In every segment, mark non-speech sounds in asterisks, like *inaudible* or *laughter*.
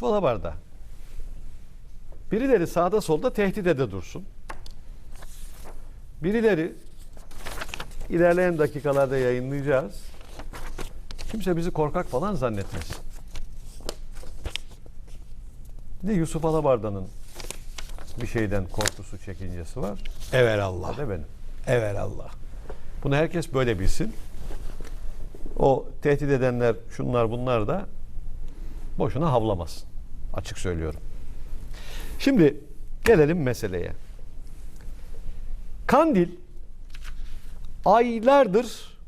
Yusuf Alabar'da. Birileri sağda solda tehdit ede dursun. Birileri ilerleyen dakikalarda yayınlayacağız. Kimse bizi korkak falan zannetmesin. Ne Yusuf Alabar'danın bir şeyden korkusu, çekincesi var. Evelallah. Ne de benim. Evelallah. Bunu herkes böyle bilsin. O tehdit edenler, şunlar bunlar da boşuna havlamasın. Açık söylüyorum. Şimdi gelelim meseleye. Kandil aylardır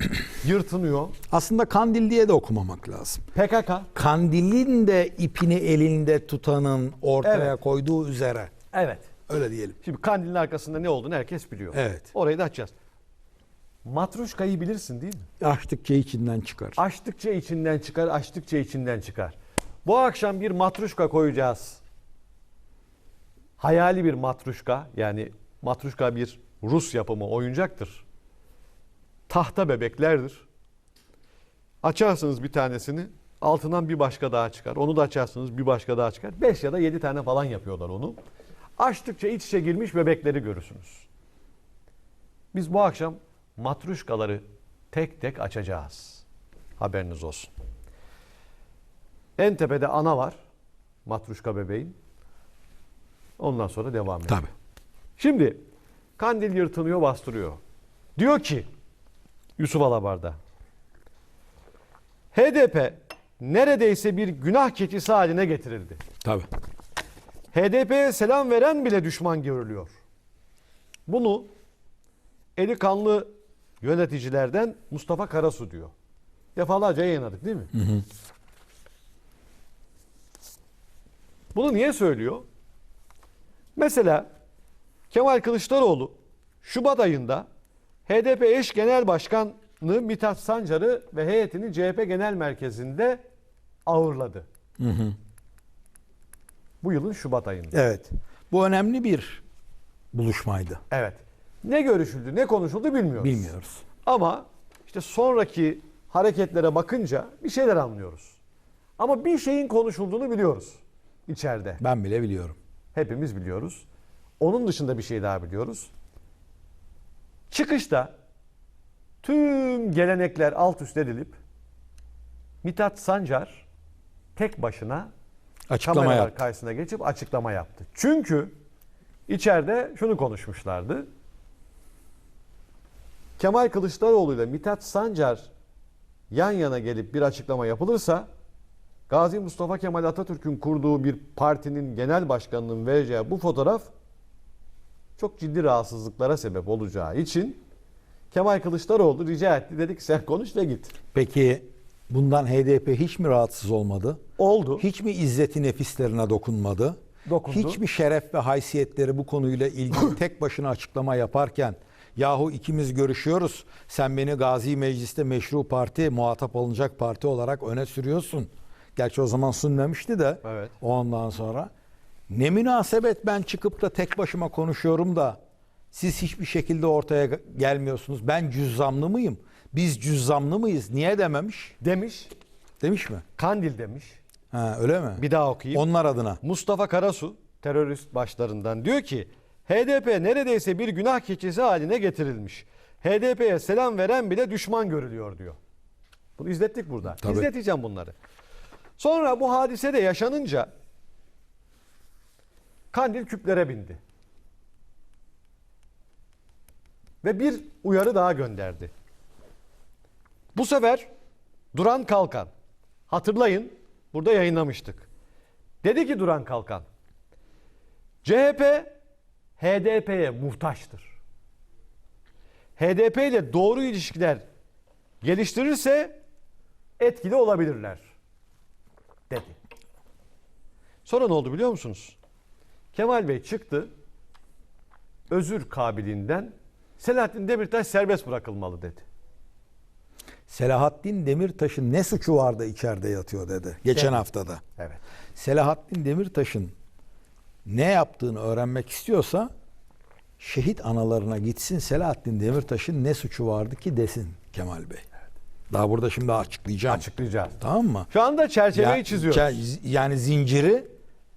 *coughs* yırtınıyor. Aslında kandil diye de okumamak lazım. PKK Kandilin de ipini elinde tutanın ortaya Evet. koyduğu üzere. evet. Öyle diyelim. Şimdi kandilin arkasında ne olduğunu herkes biliyor. Evet. Orayı da açacağız. Matruşkayı bilirsin değil mi? Açtıkça içinden çıkar. Açtıkça içinden çıkar, açtıkça içinden çıkar. Bu akşam bir matruşka koyacağız. Hayali bir matruşka. Yani matruşka bir Rus yapımı oyuncaktır. Tahta bebeklerdir. Açarsınız bir tanesini, altından bir başka daha çıkar. Onu da açarsınız bir başka daha çıkar. 5 ya da 7 tane falan yapıyorlar onu. Açtıkça iç içe girmiş bebekleri görürsünüz. Biz bu akşam matruşkaları tek tek açacağız. Haberiniz olsun. En tepede ana var. Matruşka bebeğin. Ondan sonra devam edelim. Tabii. Şimdi kandil yırtınıyor bastırıyor. Diyor ki Yusuf Alabar'da HDP neredeyse bir günah keçisi haline getirildi. Tabii. HDP'ye selam veren bile düşman görülüyor. Bunu eli kanlı yöneticilerden Mustafa Karasu diyor. Defalarca yayınladık değil mi? Bunu niye söylüyor? Mesela Kemal Kılıçdaroğlu Şubat ayında HDP eş genel başkanı Mithat Sancar'ı ve heyetini CHP genel merkezinde ağırladı. Bu yılın Şubat ayında. Evet. Bu önemli bir buluşmaydı. Evet. Ne görüşüldü, ne konuşuldu bilmiyoruz. Bilmiyoruz. Ama işte sonraki hareketlere bakınca bir şeyler anlıyoruz. Ama bir şeyin konuşulduğunu biliyoruz içeride. Ben bile biliyorum. Hepimiz biliyoruz. Onun dışında bir şey daha biliyoruz. Çıkışta tüm gelenekler alt üst edilip Mithat Sancar tek başına Açıklama kameralar yaptı. karşısına geçip açıklama yaptı. Çünkü içeride şunu konuşmuşlardı. Kemal Kılıçdaroğlu ile Mithat Sancar yan yana gelip bir açıklama yapılırsa Gazi Mustafa Kemal Atatürk'ün kurduğu bir partinin genel başkanının vereceği bu fotoğraf çok ciddi rahatsızlıklara sebep olacağı için Kemal Kılıçdaroğlu rica etti. Dedi ki sen konuş ve git. Peki bundan HDP hiç mi rahatsız olmadı? Oldu. Hiç mi izzeti nefislerine dokunmadı? Dokundu. Hiç mi şeref ve haysiyetleri bu konuyla ilgili *laughs* tek başına açıklama yaparken yahu ikimiz görüşüyoruz sen beni Gazi Meclis'te meşru parti muhatap alınacak parti olarak öne sürüyorsun. Gerçi o zaman sunmamıştı da Evet. ondan sonra ne münasebet ben çıkıp da tek başıma konuşuyorum da siz hiçbir şekilde ortaya ge- gelmiyorsunuz. Ben cüzzamlı mıyım? Biz cüzzamlı mıyız? Niye dememiş? Demiş. Demiş mi? Kandil demiş. Ha, öyle mi? Bir daha okuyayım. Onlar adına. Mustafa Karasu terörist başlarından diyor ki HDP neredeyse bir günah keçisi haline getirilmiş. HDP'ye selam veren bile düşman görülüyor diyor. Bunu izlettik burada. Tabii. İzleteceğim bunları. Sonra bu hadise de yaşanınca Kandil küplere bindi. Ve bir uyarı daha gönderdi. Bu sefer Duran Kalkan. Hatırlayın burada yayınlamıştık. Dedi ki Duran Kalkan. CHP HDP'ye muhtaçtır. HDP ile doğru ilişkiler geliştirirse etkili olabilirler. Dedi. Sonra ne oldu biliyor musunuz? Kemal Bey çıktı. Özür kabiliğinden Selahattin Demirtaş serbest bırakılmalı dedi. Selahattin Demirtaş'ın ne suçu vardı içeride yatıyor dedi. Geçen Evet. haftada. Evet. Selahattin Demirtaş'ın ne yaptığını öğrenmek istiyorsa şehit analarına gitsin Selahattin Demirtaş'ın ne suçu vardı ki desin Kemal Bey. Daha burada şimdi açıklayacağım. Açıklayacağız. Tamam mı? Şu anda çerçeveyi Ya- çiziyoruz. Yani zinciri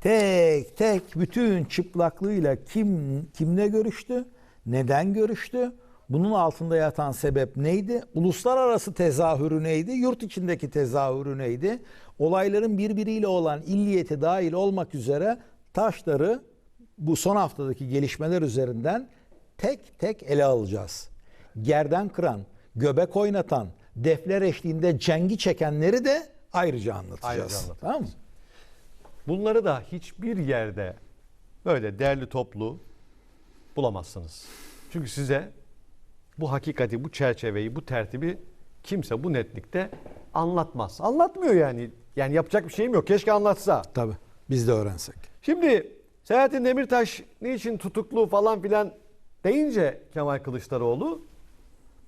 tek tek bütün çıplaklığıyla kim kimle görüştü? Neden görüştü? Bunun altında yatan sebep neydi? Uluslararası tezahürü neydi? Yurt içindeki tezahürü neydi? Olayların birbiriyle olan illiyeti dahil olmak üzere taşları bu son haftadaki gelişmeler üzerinden tek tek ele alacağız. Gerden kıran, göbek oynatan, defler eşliğinde cengi çekenleri de ayrıca anlatacağız. Ayrıca anlatacağız. Tamam mı? Bunları da hiçbir yerde böyle derli toplu bulamazsınız. Çünkü size bu hakikati, bu çerçeveyi, bu tertibi kimse bu netlikte anlatmaz. Anlatmıyor yani. Yani yapacak bir şeyim yok. Keşke anlatsa. Tabii. Biz de öğrensek. Şimdi Selahattin Demirtaş niçin tutuklu falan filan deyince Kemal Kılıçdaroğlu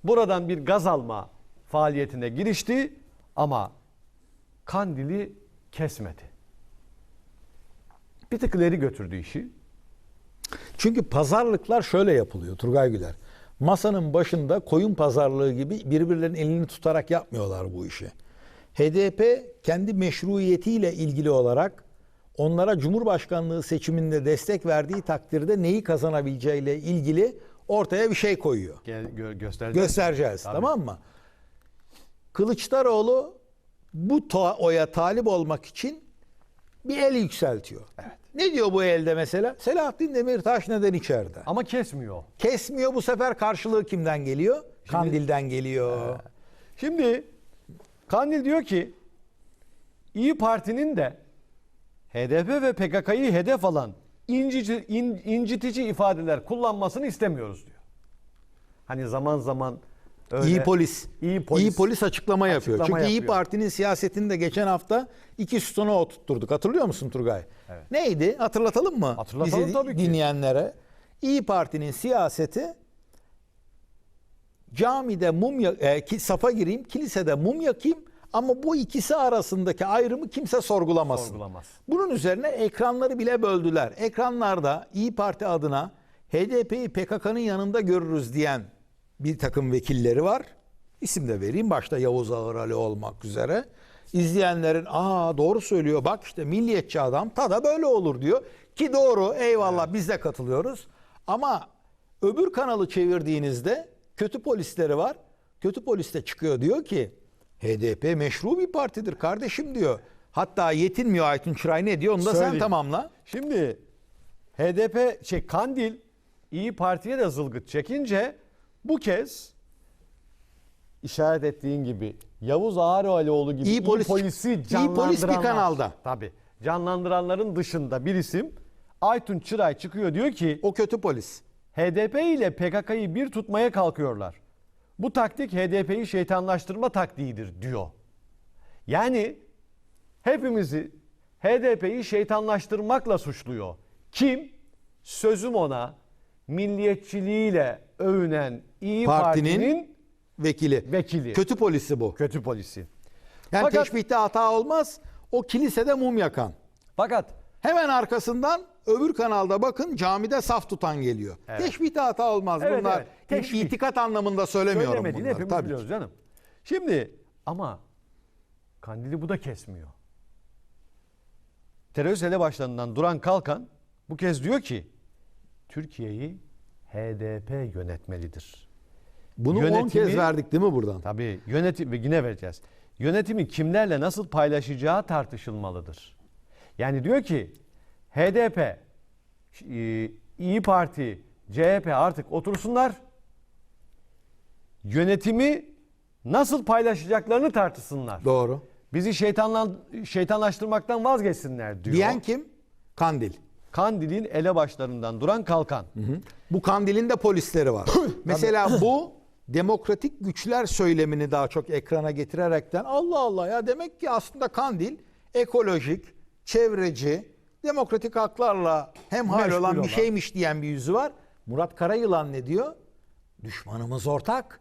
buradan bir gaz alma faaliyetine girişti ama Kandil'i kesmedi. Bir tık ileri götürdü işi. Çünkü pazarlıklar şöyle yapılıyor Turgay Güler. Masanın başında koyun pazarlığı gibi birbirlerinin elini tutarak yapmıyorlar bu işi. HDP kendi meşruiyetiyle ilgili olarak onlara Cumhurbaşkanlığı seçiminde destek verdiği takdirde neyi kazanabileceğiyle ilgili ortaya bir şey koyuyor. Gel, gö- göstereceğiz. göstereceğiz Tabii. tamam mı? Kılıçdaroğlu bu to- oya talip olmak için bir el yükseltiyor. Ne diyor bu elde mesela? Selahattin Demirtaş neden içeride? Ama kesmiyor. Kesmiyor bu sefer karşılığı kimden geliyor? Kandil'den geliyor. Şimdi Kandil diyor ki İyi Parti'nin de HDP ve PKK'yı hedef alan incici, in- incitici ifadeler kullanmasını istemiyoruz diyor. Hani zaman zaman öyle İyi polis. İyi polis. İyi polis açıklama yapıyor. Açıklama Çünkü İyi yapıyor. Parti'nin siyasetini de geçen hafta iki sütuna oturtturduk. Hatırlıyor musun Turgay? Evet. Neydi? Hatırlatalım mı? Hatırlatalım Bizi tabii ki. dinleyenlere. İyi Parti'nin siyaseti camide mum ya- e, safa gireyim, kilisede mum yakayım ama bu ikisi arasındaki ayrımı kimse sorgulamasın. Sorgulamaz. Bunun üzerine ekranları bile böldüler. Ekranlarda İyi Parti adına HDP'yi PKK'nın yanında görürüz diyen bir takım vekilleri var. İsim de vereyim başta Yavuz Ağırali olmak üzere. İzleyenlerin aa doğru söylüyor bak işte milliyetçi adam tada böyle olur diyor. Ki doğru eyvallah biz de katılıyoruz. Ama öbür kanalı çevirdiğinizde kötü polisleri var. Kötü polis de çıkıyor diyor ki HDP meşru bir partidir kardeşim diyor. Hatta yetinmiyor Aytun Çıray ne diyor onu da sen Söyleyeyim. tamamla. Şimdi HDP şey Kandil İyi Parti'ye de zılgıt çekince bu kez işaret ettiğin gibi Yavuz Ağaroğlu gibi İyi iyi, polis- polisi iyi canlandıranlar. polis bir kanalda. Tabii. Canlandıranların dışında bir isim Aytun Çıray çıkıyor diyor ki O kötü polis. HDP ile PKK'yı bir tutmaya kalkıyorlar. Bu taktik HDP'yi şeytanlaştırma taktiğidir diyor. Yani hepimizi HDP'yi şeytanlaştırmakla suçluyor. Kim? Sözüm ona milliyetçiliğiyle övünen İyi Partinin Parti'nin, Vekili. vekili. Kötü polisi bu. kötü polisi. Yani Fakat- teşbihte hata olmaz. O kilisede mum yakan. Fakat Hemen arkasından öbür kanalda bakın camide saf tutan geliyor. Evet. Teşbihte hata olmaz. Evet, Bunlar evet. Teşbih. itikat anlamında söylemiyorum söylemediğini bunları. hepimiz Tabii ki. biliyoruz canım. Şimdi ama kandili bu da kesmiyor. Terörist elebaşlarından Duran Kalkan bu kez diyor ki Türkiye'yi HDP yönetmelidir. Bunu 10 Yönetimi- kez verdik değil mi buradan? Tabii yönetim ve yine vereceğiz. Yönetimi kimlerle nasıl paylaşacağı tartışılmalıdır. Yani diyor ki HDP, e, İyi Parti, CHP artık otursunlar. Yönetimi nasıl paylaşacaklarını tartışsınlar. Doğru. Bizi şeytanlan, şeytanlaştırmaktan vazgeçsinler diyor. Diyen kim? Kandil. Kandil'in elebaşlarından duran kalkan. Bu kandilin de polisleri var. Mesela bu demokratik güçler söylemini daha çok ekrana getirerekten Allah Allah ya demek ki aslında kandil ekolojik, çevreci, demokratik haklarla hemhal Meşgul olan bir olan. şeymiş diyen bir yüzü var. Murat Karayılan ne diyor? Düşmanımız ortak.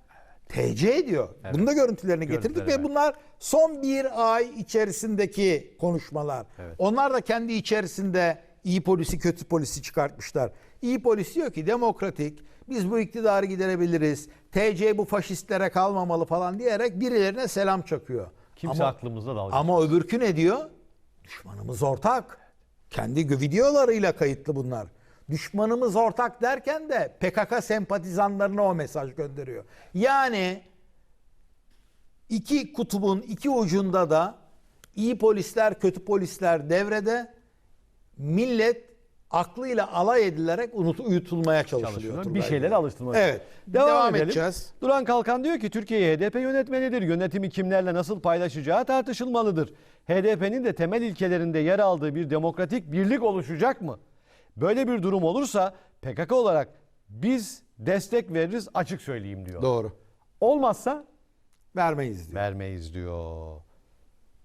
TC diyor. Bunun da görüntülerini getirdik Görüntüleri, ve evet. bunlar son bir ay içerisindeki konuşmalar. Evet. Onlar da kendi içerisinde iyi polisi kötü polisi çıkartmışlar. İyi polis diyor ki demokratik biz bu iktidarı giderebiliriz. TC bu faşistlere kalmamalı falan diyerek birilerine selam çakıyor. Kimse ama, aklımızda dalga. ama öbürkü ne diyor? Düşmanımız ortak. Kendi videolarıyla kayıtlı bunlar. Düşmanımız ortak derken de PKK sempatizanlarına o mesaj gönderiyor. Yani iki kutubun iki ucunda da iyi polisler, kötü polisler devrede millet aklıyla alay edilerek unut, uyutulmaya çalışılıyor. Bir şeylere Bey. alıştırmak. Evet. Devam, Devam edelim. edeceğiz. Duran Kalkan diyor ki Türkiye'yi HDP yönetmelidir. Yönetimi kimlerle nasıl paylaşacağı tartışılmalıdır. HDP'nin de temel ilkelerinde yer aldığı bir demokratik birlik oluşacak mı? Böyle bir durum olursa PKK olarak biz destek veririz açık söyleyeyim diyor. Doğru. Olmazsa Vermeyiz diyor. vermeyiz diyor.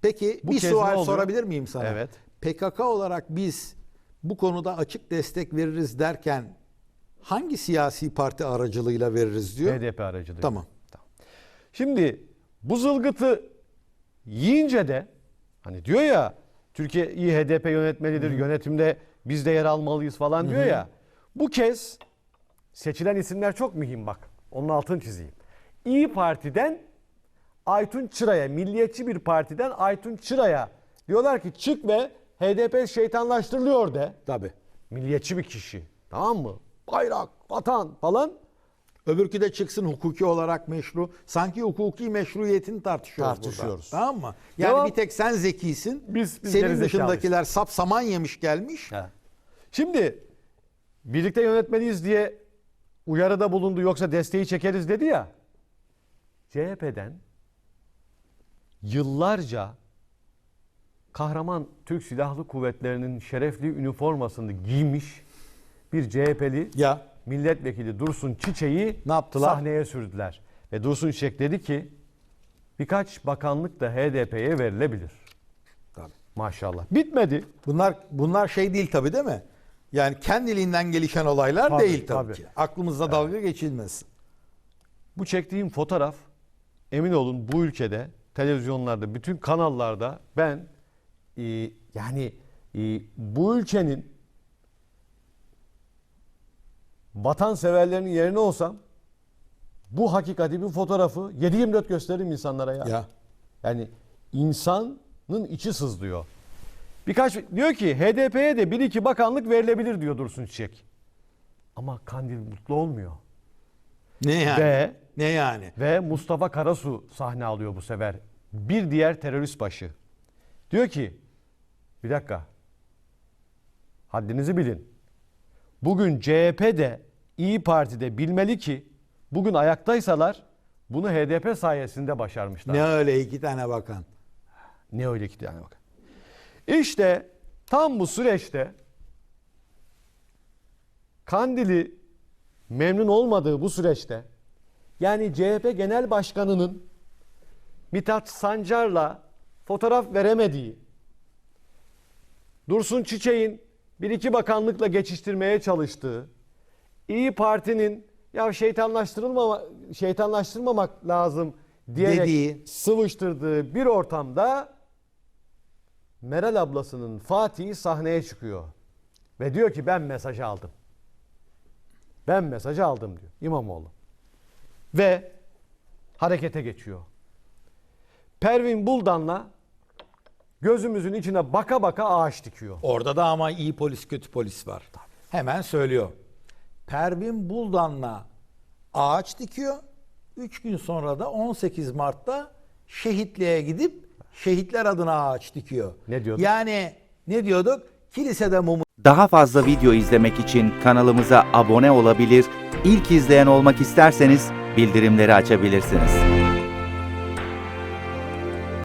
Peki Bu bir sual sorabilir miyim sana? Evet. PKK olarak biz bu konuda açık destek veririz derken hangi siyasi parti aracılığıyla veririz diyor? HDP aracılığıyla. Tamam. Şimdi bu zılgıtı yiyince de hani diyor ya Türkiye iyi HDP yönetmelidir, yönetimde biz de yer almalıyız falan diyor ya. Bu kez seçilen isimler çok mühim bak. Onun altını çizeyim. İyi Parti'den Aytun Çıra'ya, milliyetçi bir partiden Aytun Çıra'ya diyorlar ki çık ve HDP şeytanlaştırılıyor de. Tabii. Milliyetçi bir kişi. Tamam mı? Bayrak, vatan falan. Öbürkü de çıksın hukuki olarak meşru. Sanki hukuki meşruiyetini tartışıyoruz, Tartışıyoruz. burada. Tamam mı? Yani Devam. bir tek sen zekisin. Biz- biz senin dışındakiler sap saman yemiş gelmiş. Ha. Şimdi birlikte yönetmeliyiz diye uyarıda bulundu yoksa desteği çekeriz dedi ya. CHP'den yıllarca kahraman Türk Silahlı Kuvvetleri'nin şerefli üniformasını giymiş bir CHP'li Ya milletvekili Dursun Çiçek'i Ne yaptılar? sahneye sürdüler. Ve Dursun Çiçek dedi ki birkaç bakanlık da HDP'ye verilebilir. Tabii. Maşallah. Bitmedi. bunlar bunlar şey değil tabii değil mi? Yani kendiliğinden gelişen olaylar Tabii, değil tabii, tabii. ki. Aklımızda dalga geçilmesin. Bu çektiğim fotoğraf emin olun bu ülkede televizyonlarda bütün kanallarda ben e, yani e, bu ülkenin vatanseverlerinin yerine olsam bu hakikati bir fotoğrafı 7-24 gösteririm insanlara ya. Ya. Yani insanın içi sızlıyor. Birkaç diyor ki HDP'ye de bir iki bakanlık verilebilir diyor Dursun Çiçek. Ama Kandil mutlu olmuyor. Ne yani? Ve Ne yani? ve Mustafa Karasu sahne alıyor bu sefer. Bir diğer terörist başı. Diyor ki bir dakika haddinizi bilin. Bugün CHP de İyi Parti'de bilmeli ki bugün ayaktaysalar bunu HDP sayesinde başarmışlar. Ne öyle iki tane bakan? Ne öyle ki yani bak. İşte tam bu süreçte Kandil'i memnun olmadığı bu süreçte yani CHP Genel Başkanı'nın Mithat Sancar'la fotoğraf veremediği, Dursun Çiçek'in bir iki bakanlıkla geçiştirmeye çalıştığı, İyi Parti'nin ya şeytanlaştırılmama şeytanlaştırmamak lazım diyerek Dediği. sıvıştırdığı bir ortamda Meral ablasının Fatih'i sahneye çıkıyor. Ve diyor ki ben mesajı aldım. Ben mesajı aldım diyor İmamoğlu. Ve harekete geçiyor. Pervin Buldan'la gözümüzün içine baka baka ağaç dikiyor. Orada da ama iyi polis kötü polis var. Hemen söylüyor. Pervin Buldan'la ağaç dikiyor. 3 gün sonra da 18 Mart'ta şehitliğe gidip şehitler adına ağaç dikiyor. Ne diyorduk? Yani ne diyorduk? Kilisede mumu Daha fazla video izlemek için kanalımıza abone olabilir, ilk izleyen olmak isterseniz bildirimleri açabilirsiniz.